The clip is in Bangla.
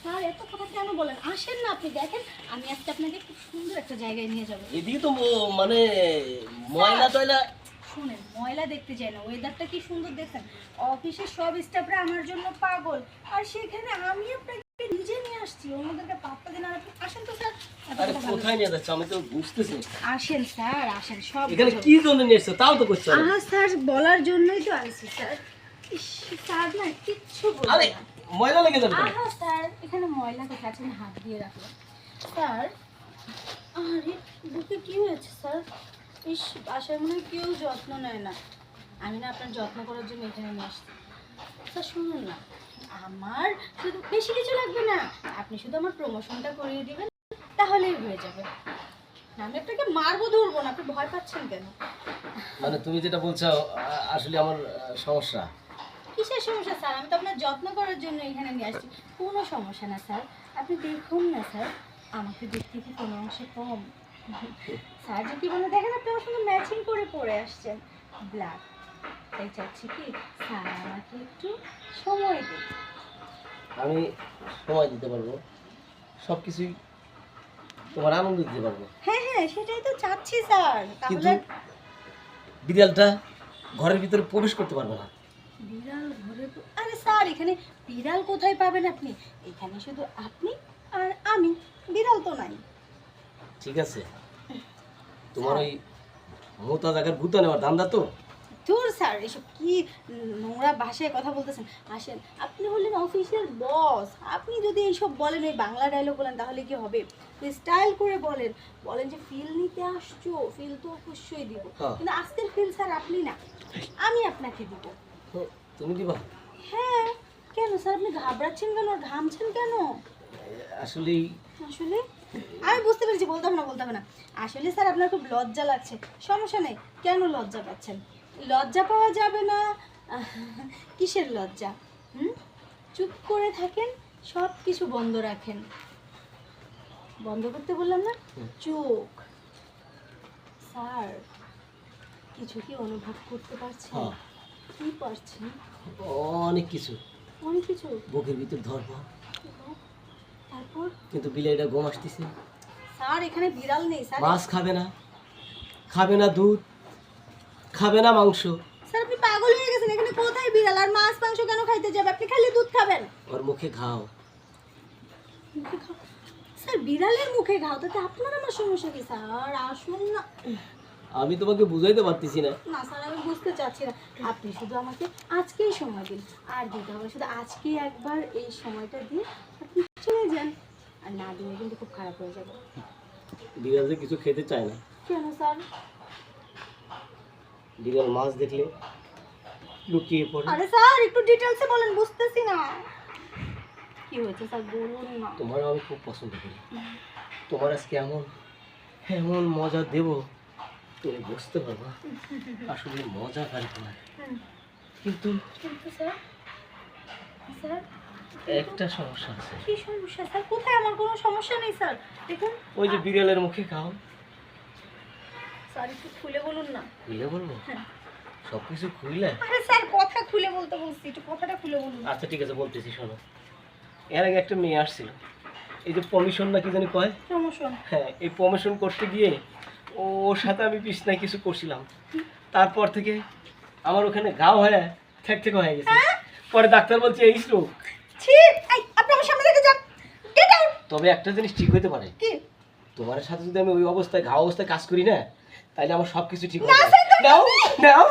স্যার এত কথা কেন বলেন? আসেন না আপনি দেখেন আমি আজকে আপনাকে খুব সুন্দর একটা জায়গায় নিয়ে যাব। এদিকে তো মানে ময়লা টয়লা শুনেন ময়লা দেখতে চাই না ওয়েদারটা কি সুন্দর দেখেন। অফিসের সব স্টাফরা আমার জন্য পাগল। আর সেখানে আমি আপনাকে নিজে নিয়ে আসছি ওনাদেরকে পাত্তা দিন আর আপনি আসেন তো স্যার। আরে কোথায় নিয়ে যাচ্ছে? আমি তো বুঝতেছি। আসেন স্যার আসেন সব এখানে কি জন্য নিয়ে এসছো? তাও তো করছ। আহা স্যার বলার জন্যই তো আসছি স্যার। ইস, স্যার না কিচ্ছু বলবে আরে ময়লা লেগে যাবে আহা স্যার এখানে ময়লা কোথায় আছে? হাত দিয়ে রাখলাম। স্যার আরে বুকে কি হয়েছে স্যার? ইস বাসায় মনে কেউ যত্ন নেয় না। আমি না আপনার যত্ন করার জন্য এখানে নিয়ে আসছি। স্যার শুনুন না। আমার শুধু বেশি কিছু লাগবে না। আপনি শুধু আমার প্রমোশনটা করিয়ে দিবেন তাহলেই হয়ে যাবে। আমি আপনাকে মারবো ধরবো না। আপনি ভয় পাচ্ছেন কেন? মানে তুমি যেটা বলছো আসলে আমার সমস্যা। কিসের সমস্যা স্যার? আমি তো আপনার যত্ন করার জন্য এখানে নিয়ে আসছি। কোনো সমস্যা না স্যার। আপনি দেখুন না স্যার। আমাকে দেখতে কি কোনো অংশে কম। স্যার যদি বলে দেখেন আপনি আমার সঙ্গে ম্যাচিং করে পরে আসছেন। ব্ল্যাক তাই চাচ্ছি কি স্যার আমাকে একটু সময় দিন। আমি সময় দিতে পারব। সব কিছুই তোমার আনন্দ দিতে পারব। হ্যাঁ হ্যাঁ সেটাই তো চাচ্ছি স্যার। তাহলে বিড়ালটা ঘরের ভিতরে প্রবেশ করতে পারবে না। বিড়াল ঘরে আরে স্যার এখানে বিড়াল কোথায় পাবেন আপনি? এখানে শুধু আপনি আর আমি বিড়াল তো নাই। ঠিক আছে। তোমার ওই মোতা জায়গার ভূতা নেওয়ার ধান্দা তো? ধুর স্যার এসব কি নোংরা ভাষায় কথা বলতেছেন? আসেন আপনি হলেন অফিসের বস আপনি যদি এইসব বলেন ওই বাংলা ডায়লগ বলেন তাহলে কি হবে? স্টাইল করে বলেন বলেন যে ফিল নিতে আসছো ফিল তো অবশ্যই দিব। হ্যাঁ। কিন্তু আজকের ফিল স্যার আপনি না আমি আপনাকে দিব। তুমি দিবা হ্যাঁ কেন স্যার আপনি ঘাবড়াচ্ছেন কেন ঘামছেন কেন? আসলেই আসলে? আমি বুঝতে পেরেছি বলতে হবে না বলতে হবে না। আসলে স্যার আপনার খুব লজ্জা লাগছে। সমস্যা নেই কেন লজ্জা পাচ্ছেন? লজ্জা পাওয়া যাবে না। কিসের লজ্জা? হুম? চুপ করে থাকেন সব কিছু বন্ধ রাখেন। বন্ধ করতে বললাম না? চোখ। স্যার কিছু কি অনুভব করতে পারছেন হ্যাঁ। কি পারছেন অনেক কিছু। অনেক কিছু? বুকের ভিতর ধরবো তারপর? কিন্তু বিলাইটা গম আসতেছে। স্যার এখানে বিড়াল নেই স্যার। মাছ খাবে না। খাবে না দুধ খাবে না মাংস। স্যার আপনি পাগল হয়ে গেছেন। এখানে কোথায় বিড়াল? আর মাছ মাংস কেন খাইতে যাবে? আপনি খালি দুধ খাবেন। ওর মুখে ঘাও। খাও। স্যার বিড়ালের মুখে ঘাও? তাতে আপনার আমার সমস্যা কি স্যার? আসুন না। আমি তোমাকে বুঝাইতে পারতেছি না। না স্যার আমি বুঝতে চাচ্ছি না। আপনি শুধু আমাকে আজকেই সময় দিন। আর দিতে হবে শুধু আজকেই একবার এই সময়টা দিয়ে আপনি চলে যান। আর না দিলে কিন্তু খুব খারাপ হয়ে যাবে। বিড়াল যে কিছু খেতে চায় না। কেন স্যার? বিড়াল মাছ দেখলে লুকিয়ে পড়ে। আরে স্যার একটু ডিটেলসে বলেন বুঝতেছি না। কি হয়েছে স্যার বলুন না। তোমার আমি খুব পছন্দ করি। তোমার আজকে এমন এমন মজা দেব তুমি বুঝতে পারবা আসলে মজা কার তোমার। কিন্তু একটা সমস্যা আছে। কি সমস্যা? স্যার কোথায়? আমার কোনো সমস্যা নেই স্যার। দেখুন ওই যে বিড়ালের মুখে খাও। স্যার একটু খুলে বলুন না। খুলে বলব? হ্যাঁ। সব কিছু খুললে আরে স্যার কথা খুলে বলতে বলছি একটু কথাটা খুলে বলুন। আচ্ছা ঠিক আছে বলতেছি শোনো। এর আগে একটা মেয়ে আসছিল। এই যে কমিশন না কি জানি কয়? সমস্যা হ্যাঁ এই প্রমোশন করতে গিয়ে ওর সাথে আমি বিছনায় কিছু করছিলাম। তারপর থেকে আমার ওখানে গাও হয়ে ঠেক থেকে হয়ে গেছে। পরে ডাক্তার বলছে এই রোগ ছি আপনি আমার সামনে থেকে যান। গেট আউট তবে একটা জিনিস ঠিক হইতে পারে। কি? তোমার সাথে যদি আমি ওই অবস্থায় ঘা অবস্থায় কাজ করি না তাহলে আমার সব কিছু ঠিক হবে হয়ে যাবে। নাও নাও।